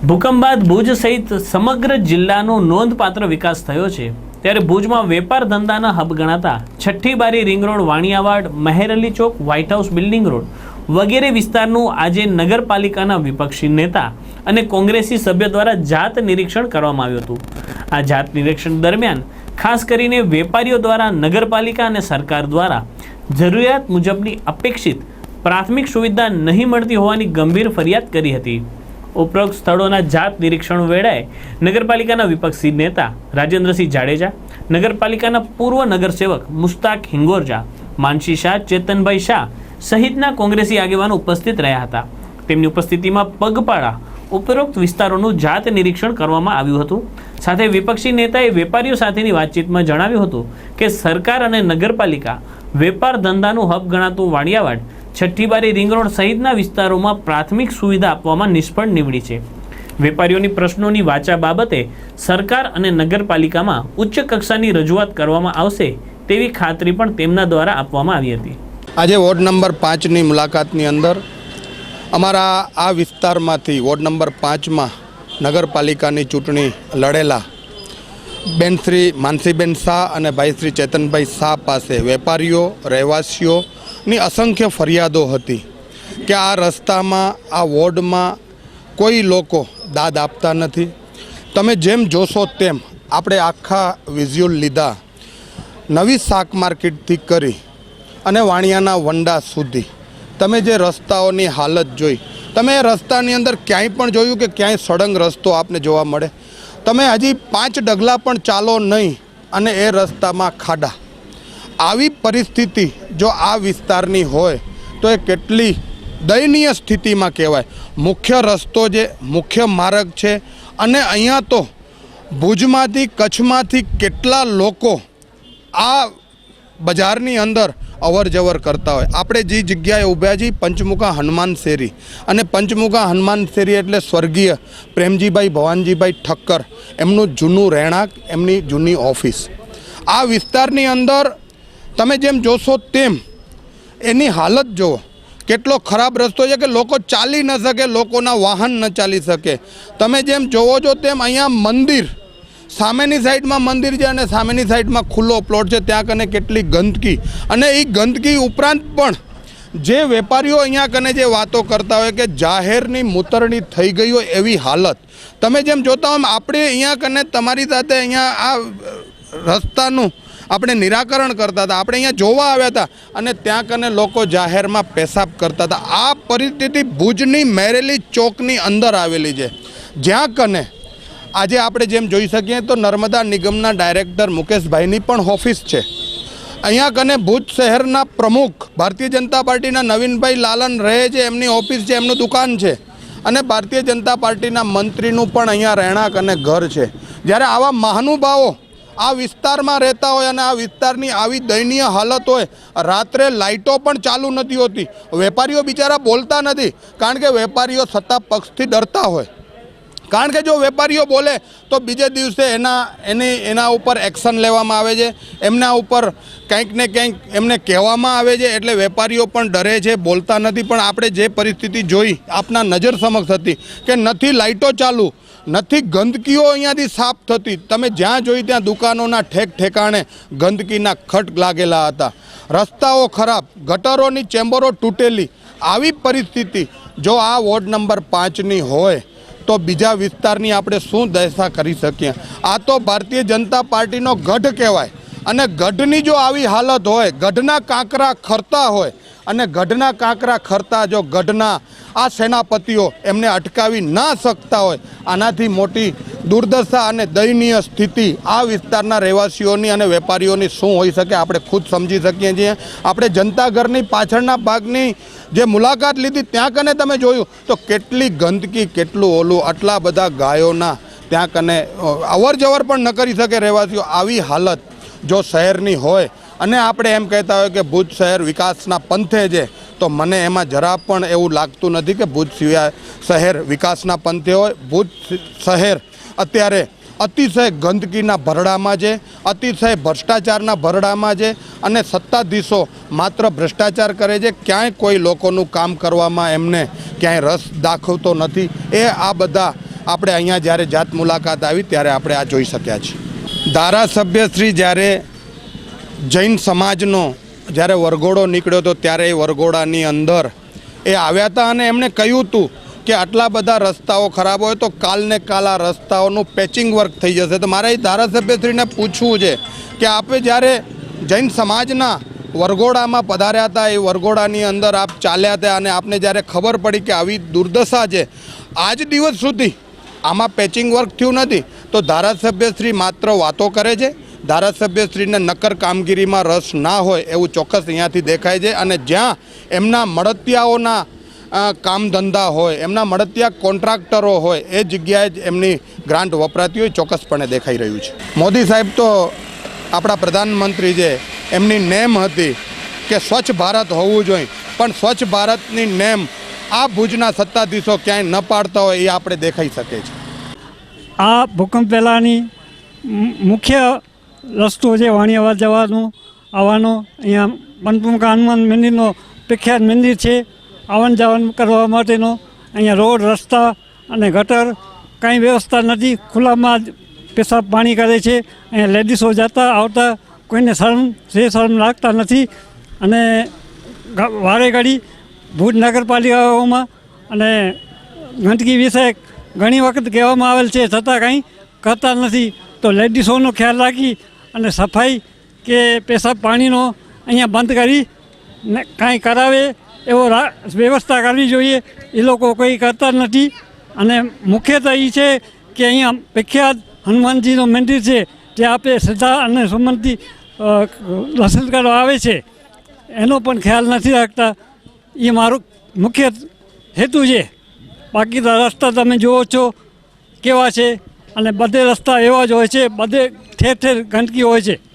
ભૂકંપ બાદ ભુજ સહિત સમગ્ર જિલ્લાનો નોંધપાત્ર વિકાસ થયો છે. ત્યારે ભુજમાં વેપાર ધંધાના હબ ગણાતા છઠ્ઠી બારી રિંગ રોડ, વાણિયાવાડ, મહેરલી ચોક વ્હાઇટ હાઉસ બિલ્ડિંગ રોડ વગેરે વિસ્તારનું આજે નગરપાલિકાના વિપક્ષી નેતા અને કોંગ્રેસી સભ્ય દ્વારા જાત નિરીક્ષણ કરવામાં આવ્યું હતું. આ જાત નિરીક્ષણ દરમિયાન ખાસ કરીને વેપારીઓ દ્વારા, નગરપાલિકા અને સરકાર દ્વારા જરૂરિયાત મુજબની અપેક્ષિત પ્રાથમિક સુવિધા નહીં મળતી હોવાની ગંભીર ફરિયાદ કરી હતી. ઉપરોક્ત સ્થળોના જાત નિરીક્ષણ વેળાએ નગરપાલિકાના વિપક્ષી નેતા રાજેન્દ્રસિંહ જાડેજા, નગરપાલિકાના પૂર્વ નગરસેવક મુસ્તાક હિંગોરજા, માનસી શાહ, ચેતનભાઈ શાહ સહિતના કોંગ્રેસી આગેવાનો ઉપસ્થિત રહ્યા હતા. તેમની ઉપસ્થિતિમાં પગપાળા ઉપરોક્ત વિસ્તારોનું જાત નિરીક્ષણ કરવામાં આવ્યું હતું. સાથે વિપક્ષી નેતાએ વેપારીઓ સાથેની વાતચીતમાં જણાવ્યું હતું કે સરકાર અને નગરપાલિકા વેપાર ધંધાનું હબ ગણાતું વાણિયાવાડ છઠ્ઠી બારી રિંગ રોડ સહિતના વિસ્તારોમાં પ્રાથમિક સુવિધા આપવામાં નિષ્ફળ નીવડી છે. વેપારીઓની પ્રશ્નોની વાચા બાબતે સરકાર અને નગરપાલિકામાં ઉચ્ચ કક્ષાની રજૂઆત કરવામાં આવશે તેવી ખાતરી પણ તેમના દ્વારા આપવામાં આવી હતી. આજે વોર્ડ નંબર પાંચની મુલાકાતની અંદર અમારા આ વિસ્તારમાંથી વોર્ડ નંબર પાંચમાં નગરપાલિકાની ચૂંટણી લડેલા બેન શ્રી માનસીબેન શાહ અને ભાઈ શ્રી ચેતનભાઈ શાહ પાસે વેપારીઓ, રહેવાસીઓની અસંખ્ય ફરિયાદો હતી કે આ રસ્તામાં, આ વોર્ડમાં કોઈ લોકો દાદ આપતા નથી. તમે જેમ જોશો તેમ આપણે આખા વિઝ્યુઅલ લીધા નવી શાક માર્કેટથી કરી અને વાણિયાના વંડા સુધી. તમે જે રસ્તાઓની હાલત જોઈ, તમે એ રસ્તાની અંદર ક્યાંય પણ જોયું કે ક્યાંય સળંગ રસ્તો આપને જોવા મળે? તમે હજી પાંચ ડગલા પણ ચાલો નહીં અને એ રસ્તામાં ખાડા. આવી પરિસ્થિતિ જો આ વિસ્તારની હોય, તો એ કેટલી દયનીય સ્થિતિમાં કહેવાય. મુખ્ય રસ્તો જે મુખ્ય માર્ગ છે અને અહીંયા તો ભુજમાંથી કચ્છમાંથી કેટલા લોકો આ બજારની અંદર અવર જવર કરતા હોય. આપણે જે જગ્યાએ ઊભા છીએ, પંચમુખા હનુમાન શેરી. અને પંચમુખા હનુમાન શેરી એટલે સ્વર્ગીય પ્રેમજીભાઈ ભવાનજીભાઈ ઠક્કર. એમનું જૂનું રહેણાંક, એમની જૂની ઓફિસ. આ વિસ્તારની અંદર તમે જેમ જોશો તેમ એની હાલત જુઓ. કેટલો ખરાબ રસ્તો છે કે લોકો ચાલી ન શકે, લોકોના વાહન ન ચાલી શકે. તમે જેમ જોવો છો તેમ અહીંયા મંદિર સામેની સાઈડમાં મંદિર છે અને સામેની સાઈડમાં ખુલ્લો પ્લોટ છે. ત્યાં કને કેટલી ગંદકી. અને એ ગંદકી ઉપરાંત પણ જે વેપારીઓ અહીંયા કને જે વાતો કરતા હોય કે જાહેરની મૂતરણી થઈ ગઈ હોય એવી હાલત. તમે જેમ જોતા હોય આપણે અહીંયા કને તમારી સાથે અહીંયા આ રસ્તાનું આપણે નિરાકરણ કરતા હતા. આપણે અહીંયા જોવા આવ્યા હતા અને ત્યાં કને લોકો જાહેરમાં પેશાબ કરતા હતા. આ પરિસ્થિતિ ભુજની મેરેલી ચોકની અંદર આવેલી છે. જ્યાં કને આજે આપણે જેમ જોઈ શકીએ તો નર્મદા નિગમના ડાયરેક્ટર મુકેશભાઈની પણ ઓફિસ છે. અહીંયા કને ભુજ શહેરના પ્રમુખ ભારતીય જનતા પાર્ટીના નવીનભાઈ લાલન રહે છે, એમની ઓફિસ છે, એમનું દુકાન છે. અને ભારતીય જનતા પાર્ટીના મંત્રીનું પણ અહીંયા રહેણાંક અને ઘર છે. જ્યારે આવા મહાનુભાવો આ વિસ્તારમાં રહેતા હોય અને આ વિસ્તારની આવી દયનીય હાલત હોય, રાત્રે લાઇટો પણ ચાલુ નથી હોતી. વેપારીઓ બિચારા બોલતા નથી, કારણ કે વેપારીઓ સત્તા પક્ષથી ડરતા હોય. કારણ કે જો વેપારીઓ બોલે તો બીજે દિવસે એના, એની, એના ઉપર એક્શન લેવામાં આવે છે. એમના ઉપર કંઈક ને કંઈક એમને કહેવામાં આવે છે, એટલે વેપારીઓ પણ ડરે છે, બોલતા નથી. પણ આપણે જે પરિસ્થિતિ જોઈ, આપના નજર સમક્ષ હતી કે નથી લાઇટો ચાલુ, નથી ગંદકીઓ અહીંયાથી સાફ થતી. તમે જ્યાં જોઈ ત્યાં દુકાનોના ઠેક ઠેકાણે ગંદકીના ખટ લાગેલા હતા. રસ્તાઓ ખરાબ, ગટરોની ચેમ્બરો તૂટેલી. આવી પરિસ્થિતિ જો આ વોર્ડ નંબર પાંચની હોય તો બીજા વિસ્તારની આપણે શું દશા કરી શકીએ? આ તો ભારતીય જનતા પાર્ટીનો ગઢ કહેવાય. અને ગઢની જો આવી હાલત હોય, ગઢના કાંકરા ખરતા હોય, અને ગઢના કાંકરા ખરતા જો ગઢના આ સેનાપતિઓ એમને અટકાવી ના શકતા હોય, આનાથી મોટી દુર્દશા અને દયનીય સ્થિતિ આ વિસ્તારના રહેવાસીઓની અને વેપારીઓની શું હોઈ શકે આપણે ખુદ સમજી શકીએ છીએ. આપણે જનતા ઘરની પાછળના ભાગની જે મુલાકાત લીધી ત્યાં કને તમે જોયું? તો કેટલી ગંદકી, કેટલું ઓલું, આટલા બધા ગાયોના ત્યાં કને અવર જવર પણ ન કરી શકે રહેવાસીઓ. આવી હાલત જો શહેરની હોય, અને આપણે એમ કહેતા હોય કે ભુજ શહેર વિકાસના પંથે છે, તો મને એમાં જરા પણ એવું લાગતું નથી કે ભુજ સિવાય શહેર વિકાસના પંથે હોય. ભુજ શહેર અત્યારે અતિશય ગંદકીના ભરડામાં છે, અતિશય ભ્રષ્ટાચારના ભરડામાં છે અને સત્તાધીશો માત્ર ભ્રષ્ટાચાર કરે છે. ક્યાંય કોઈ લોકોનું કામ કરવામાં એમને ક્યાંય રસ દાખવતો નથી. એ આ બધા આપણે અહીંયા જ્યારે જાત મુલાકાત આવી ત્યારે આપણે આ જોઈ શક્યા છીએ. ધારાસભ્યશ્રી જ્યારે જૈન સમાજનો જ્યારે વરઘોડો નીકળ્યો હતો ત્યારે એ વરઘોડાની અંદર એ આવ્યા હતા અને એમણે કહ્યું હતું કે આટલા બધા રસ્તાઓ ખરાબ હોય તો કાલને કાલ આ રસ્તાઓનું પેચિંગ વર્ક થઈ જશે. તો મારે એ ધારાસભ્યશ્રીને પૂછવું છે કે આપે જ્યારે જૈન સમાજના વરઘોડામાં પધાર્યા હતા, એ વરઘોડાની અંદર આપ ચાલ્યા હતા અને આપને જ્યારે ખબર પડી કે આવી દુર્દશા છે, આજ દિવસ સુધી આમાં પેચિંગ વર્ક થયું નથી. તો ધારાસભ્યશ્રી માત્ર વાતો કરે છે, ધારાસભ્યશ્રીને નક્કર કામગીરીમાં રસ ના હોય એવું ચોક્કસ અહીંયાથી દેખાય છે અને જ્યાં એમના મળતિયાઓના કામ ધંધા હોય, એમના મળતિયા કોન્ટ્રાક્ટરો હોય, એ જગ્યાએ જ એમની ગ્રાન્ટ વપરાતી હોય, ચોક્કસપણે દેખાઈ રહ્યું છે. મોદી સાહેબ તો આપણા પ્રધાનમંત્રી છે એમની નેમ હતી કે સ્વચ્છ ભારત હોવું જોઈએ, પણ સ્વચ્છ ભારતની નેમ આ ભુજના સત્તાધીશો ક્યાંય ન પાડતા હોય, એ આપણે દેખાઈ શકે છે. આ ભૂકંપ પહેલાંની મુખ્ય રસ્તો છે, વાણિયાવાડ જવાનો, આવવાનો, અહીંયા પંચમુખા હનુમાન મંદિરનો પ્રખ્યાત મંદિર છે આવન જાવન કરવા માટેનો અહીંયા રોડ, રસ્તા અને ગટર કાંઈ વ્યવસ્થા નથી. ખુલ્લામાં પેશાબ પાણી કરે છે. અહીંયા લેડીસો જતા, આવતા, કોઈને શરમ, જે શરમ લાગતા નથી. અને વારે ઘડી ભુજ નગરપાલિકાઓમાં અને ગંદકી વિશે ઘણી વખત કહેવામાં આવેલ છે, છતાં કંઈ કરતા નથી. તો લેડીસોનો ખ્યાલ રાખી અને સફાઈ કે પેશાબ પાણીનો અહીંયા બંધ કરી કાંઈ કરાવે એવો વ્યવસ્થા કરવી જોઈએ. એ લોકો કંઈ કરતા નથી. અને મુખ્યત્વ એ છે કે અહીંયા પ્રખ્યાત હનુમાનજીનું મંદિર છે જે આપણે શ્રદ્ધા અને સુમનથી અ, દર્શન કરવા આવે છે. એનો પણ ખ્યાલ નથી રાખતા. એ મારું મુખ્ય હેતુ છે. બાકી રસ્તા તમે જુઓ છો કેવા છે. અને બધે રસ્તા એવા જ હોય છે. બધે ઠેર ઠેર ગંદકી હોય છે.